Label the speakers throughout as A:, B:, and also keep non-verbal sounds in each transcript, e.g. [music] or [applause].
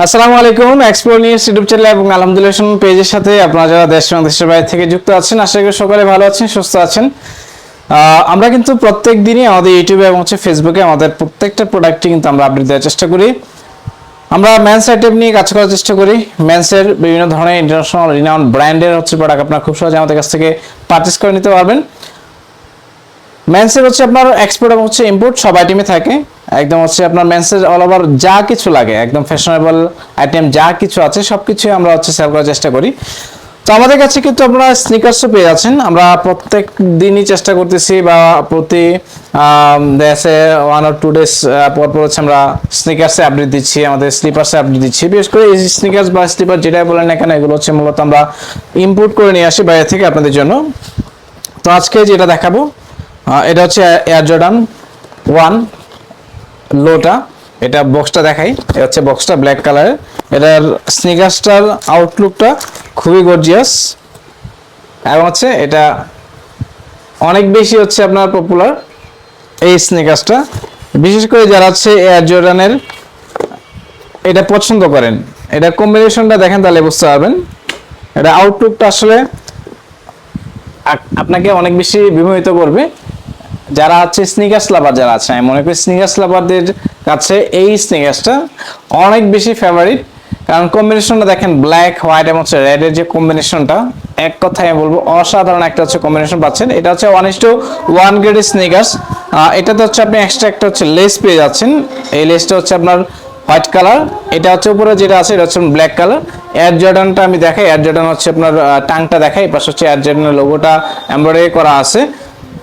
A: আসসালামু আলাইকুম explore news YouTube channel এবং আলহামদুলিল্লাহ পেজের সাথে আপনারা যারা দেশ এবং দেশের বাইরে থেকে যুক্ত আছেন, আশা করি সকলে ভালো আছেন, সুস্থ আছেন। আমরা কিন্তু প্রত্যেক দিনই আমাদের ইউটিউবে এবং হচ্ছে ফেসবুকে আমাদের প্রত্যেকটা প্রোডাক্টই কিন্তু আমরা আপডেট দেওয়ার চেষ্টা করি। আমরা ম্যান্স আইটেম নিয়ে কাজ করার চেষ্টা করি। ম্যান্সের বিভিন্ন ধরনের ইন্টারন্যাশনাল রিনাউন্ড ব্র্যান্ডের হচ্ছে প্রোডাক্ট আপনারা খুব সহজে আমাদের কাছ থেকে পারচেস করে নিতে পারবেন। মেন্সের হচ্ছে আপনার এক্সপোর্ট এবং হচ্ছে ইম্পোর্ট সব আইটেমে থাকে। একদম হচ্ছে আপনার মেন্সের অল ওভার যা কিছু লাগে, একদম ফ্যাশনেবল আইটেম যা কিছু আছে সব কিছু আমরা হচ্ছে সেল করার চেষ্টা করি। তো আমাদের কাছে কিন্তু আপনারা স্নিকার্সও পেয়ে যাচ্ছেন। আমরা প্রত্যেক দিনই চেষ্টা করতেছি বা প্রতি দেশে ওয়ান অর টু ডেজ পর পর হচ্ছে আমরা স্নিকার্সে আপডেট দিচ্ছি, আমাদের স্লিপার্সে আপডেট দিচ্ছি। বিশেষ করে এই স্নিকার্স বা স্লিপার যেটাই বলেন না কেন, এগুলো হচ্ছে মূলত আমরা ইম্পোর্ট করে নিয়ে আসি বাইরে থেকে আপনাদের জন্য। তো আজকে যেটা দেখাবো এটা হচ্ছে এয়ার জর্ডান ওয়ান লোটা, এটা বক্সটা দেখাই। এটা হচ্ছে বক্সটা ব্ল্যাক কালারের এটার স্নিকার্সটার আউটলুকটা খুবই গর্জিয়াস এবং হচ্ছে এটা অনেক বেশি হচ্ছে আপনার পপুলার এই স্নিকার্সটা বিশেষ করে যারা হচ্ছে এয়ার জর্ডানের এটা পছন্দ করেন, এটা কম্বিনেশনটা দেখেন তাহলে বুঝতে পারবেন। এটা আউটলুকটা আসলে আপনাকে অনেক বেশি বিমোহিত করবে। যারা আছে স্নিকার্স লাভার যারা আছে, আমি মনে করি স্নিকার্স লাভারদের কাছে এই স্নিকার্সটা অনেক বেশি ফেভারিট কারণ কম্বিনেশনটা দেখেন ব্ল্যাক হোয়াইট এবং হচ্ছে রেডের যে কম্বিনেশনটা এক কথায় আমি বলব, অসাধারণ একটা হচ্ছে কম্বিনেশন পাচ্ছেন। এটা হচ্ছে one is to one grade sneakers এটাতে হচ্ছে আপনি এক্সট্রা একটা হচ্ছে লেস পেয়ে যাচ্ছেন। এই লেসটা হচ্ছে আপনার হোয়াইট কালার এটা হচ্ছে উপরে যেটা আছে, এটা হচ্ছে ব্ল্যাক কালার এয়ার জর্ডানটা আমি দেখাই। এয়ার জর্ডান হচ্ছে আপনার টাংটা দেখাই। পাশে হচ্ছে এয়ার জর্ডানের লোগোটা এমব্রয়ডারি করা আছে।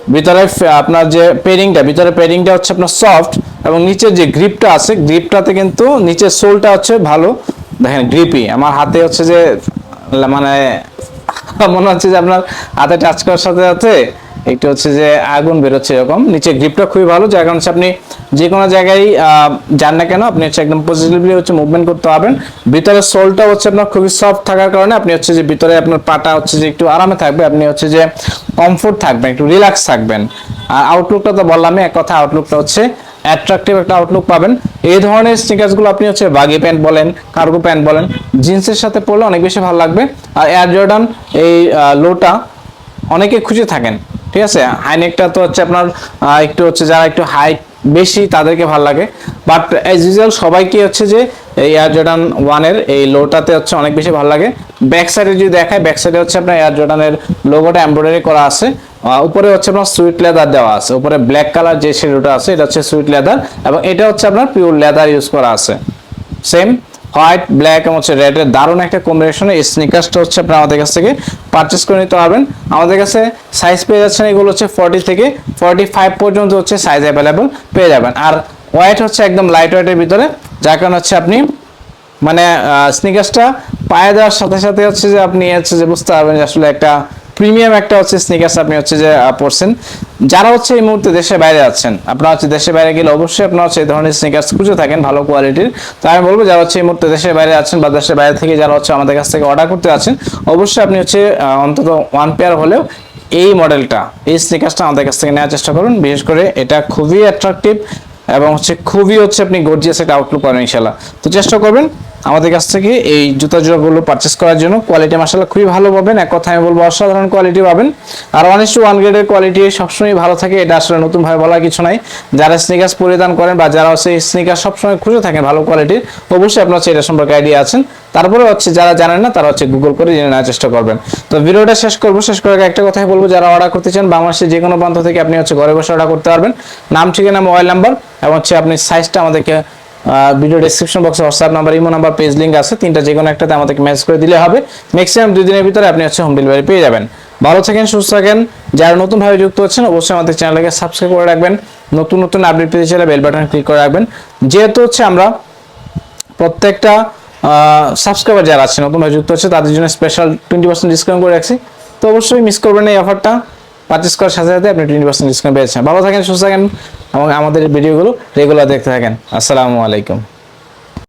A: ভিতরে আপনার যে পেরিংটা ভিতরে পেরিংটা হচ্ছে আপনার সফট এবং নিচের যে গ্রিপটা আছে গ্রিপটাতে কিন্তু নিচের সোলটা হচ্ছে ভালো। দেখেন গ্রিপি আমার হাতে হচ্ছে যে মানে [laughs] মনে হচ্ছে যে আপনার হাতে টাচ করার সাথে সাথে একটু হচ্ছে যে আগুন বেরোচ্ছে এরকম। নিচে গ্রিপটা খুবই ভালো, যার কারণে আপনি যে কোনো জায়গায় যান না কেন, আপনি হচ্ছে একদম পজিটিভলি হচ্ছে মুভমেন্ট করতে পারবেন। ভিতরে সোলটা হচ্ছে আপনার খুবই সফট থাকার কারণে আপনি হচ্ছে যে ভিতরে আপনার পাটা হচ্ছে যে একটু আরামে থাকবে, আপনি হচ্ছে যে কমফোর্ট থাকবেন, একটু রিল্যাক্স থাকবেন। আর আউটলুকটা তো বললামই এক কথা আউটলুকটা হচ্ছে অ্যাট্রাকটিভ একটা আউটলুক পাবেন। এই ধরনের স্নিকার্সগুলো আপনি হচ্ছে বাগি প্যান্ট বলেন কার্গো প্যান্ট বলেন জিন্সের সাথে পরলে অনেক বেশি ভালো লাগবে। আর এয়ার জর্ডান এই লোটা অনেকে খুঁজে থাকেন। ঠিক আছে? হাইনেকটা তো হচ্ছে আপনার একটু হচ্ছে যারা একটু হাইট বেশি তাদেরকে ভালো লাগে। বাট অ্যাজ ইউজুয়াল সবাইকে হচ্ছে যে এই এয়ার জর্ডান ওয়ানের এই লোটাতে হচ্ছে অনেক বেশি ভালো লাগে। ব্যাক সাইডে যদি দেখায় ব্যাক সাইডে হচ্ছে আপনার এয়ার জর্ডানের লোগোটা এমব্রয়ডারি করা আছে। উপরে হচ্ছে আপনার সুইট লেদার দেওয়া আছে। উপরে ব্ল্যাক কালার যে শেডোটা আছে, এটা হচ্ছে সুইট লেদার এবং এটা হচ্ছে আপনার পিওর লেদার ইউজ করা আছে। সেম হোয়াইট, ব্ল্যাক এবং হচ্ছে রেড এর দারুণ একটা কম্বিনেশন এই স্নিকার্সটা হচ্ছে আপনি আমাদের কাছ থেকে পারচেস করে নিতে পারবেন। আমাদের কাছে সাইজ পেয়ে যাচ্ছেন, এগুলো হচ্ছে ফর্টি থেকে ফর্টি ফাইভ পর্যন্ত হচ্ছে সাইজ অ্যাভেলেবল পেয়ে যাবেন। আর হোয়াইট হচ্ছে একদম লাইট হোয়াইটের ভিতরে, যার কারণে হচ্ছে আপনি মানে স্নিকার্সটা পায়ে দেওয়ার সাথে সাথে হচ্ছে যে আপনি হচ্ছে যে বুঝতে পারবেন যে আসলে একটা প্রিমিয়াম একটা হচ্ছে স্নিকার্স আপনি হচ্ছে যে পরছেন। যারা হচ্ছে এই মুহূর্তে দেশে বাইরে আছেন, আপনারা হচ্ছে দেশে বাইরে গেলে অবশ্যই আপনারা হচ্ছে এই ধরনের স্নিকার্স খুঁজে থাকেন ভালো কোয়ালিটির তো আমি বলব, যারা হচ্ছে এই মুহূর্তে দেশের বাইরে আছেন বা দেশের বাইরে থেকে যারা হচ্ছে আমাদের কাছ থেকে অর্ডার করতে আছেন, অবশ্যই আপনি হচ্ছে অন্তত ওয়ান পেয়ার হলেও এই মডেলটা এই স্নিকার্সটা আমাদের কাছ থেকে নেওয়ার চেষ্টা করুন। বিশেষ করে এটা খুবই অ্যাট্রাকটিভ এবং হচ্ছে খুবই হচ্ছে আপনি গর্জিয়াস একটা আউটলুক পাবেন ইনশাল্লাহ তো চেষ্টা করবেন আমাদের কাছ থেকে এই জুতা জোড়াগুলো পারচেস করার জন্য কোয়ালিটি মাসাল্লাহ খুবই ভালো পাবেন। এক কথা আমি বলব অসাধারণ কোয়ালিটি পাবেন। আর ওয়ান ইস টু ওয়ান গ্রেডের কোয়ালিটি সবসময় ভালো থাকে, এটা আসলে নতুন ভাবে বলার কিছু নাই। যারা স্নিকার্স পরিধান করেন বা যারা হচ্ছে স্নিকার সবসময় খুঁজে থাকেন ভালো কোয়ালিটির অবশ্যই আপনার হচ্ছে এটা সম্পর্কে আইডিয়া আছেন তারপরে হচ্ছে যারা জানেন না, তারা হচ্ছে গুগল করে জেনে নেওয়ার চেষ্টা করবেন। তো ভিডিওটা শেষ করব, শেষ করার একটা কথাই বলব, যারা অর্ডার করতে চান বাংলাদেশের যে কোনো প্রান্ত থেকে আপনি হচ্ছে ঘরে বসে অর্ডার করতে পারবেন। নাম, ঠিকানা মোবাইল নাম্বার এবং হচ্ছে আপনি সাইজটা আমাদেরকে ভিডিও ডেসক্রিপশন বক্সে WhatsApp number imo number page link আছে। তিনটা যে কোনো একটাতে আমাদেরকে মেসেজ করে দিলে হবে। ম্যাক্সিমাম দুই দিনের ভিতরে আপনি হচ্ছে হোম ডেলিভারি পেয়ে যাবেন। ভালো থাকেন, সুস্থ থাকেন। যারা নতুনভাবে যুক্ত হচ্ছেন অবশ্যই আমাদের চ্যানেলকে সাবস্ক্রাইব করে রাখবেন। নতুন নতুন আপডেট পেতে চাইলে বেল বাটন ক্লিক করে রাখবেন। যেহেতু হচ্ছে আমরা প্রত্যেকটা সাবস্ক্রাইবার যারা আছে নতুন ভাবে যুক্ত হচ্ছে, তাদের জন্য স্পেশাল টোয়েন্টি পার্সেন্ট ডিসকাউন্ট করে রাখছি। তো অবশ্যই মিস করবেন এই অফারটা পারচেস করার সাথে সাথে আপনি টোয়েন্টি পার্সেন্ট ডিসকাউন্ট পেয়েছেন। ভালো থাকেন, সুস্থ থাকেন। এবং আমাদের ভিডিওগুলো রেগুলার দেখতে থাকেন। আসসালামু আলাইকুম।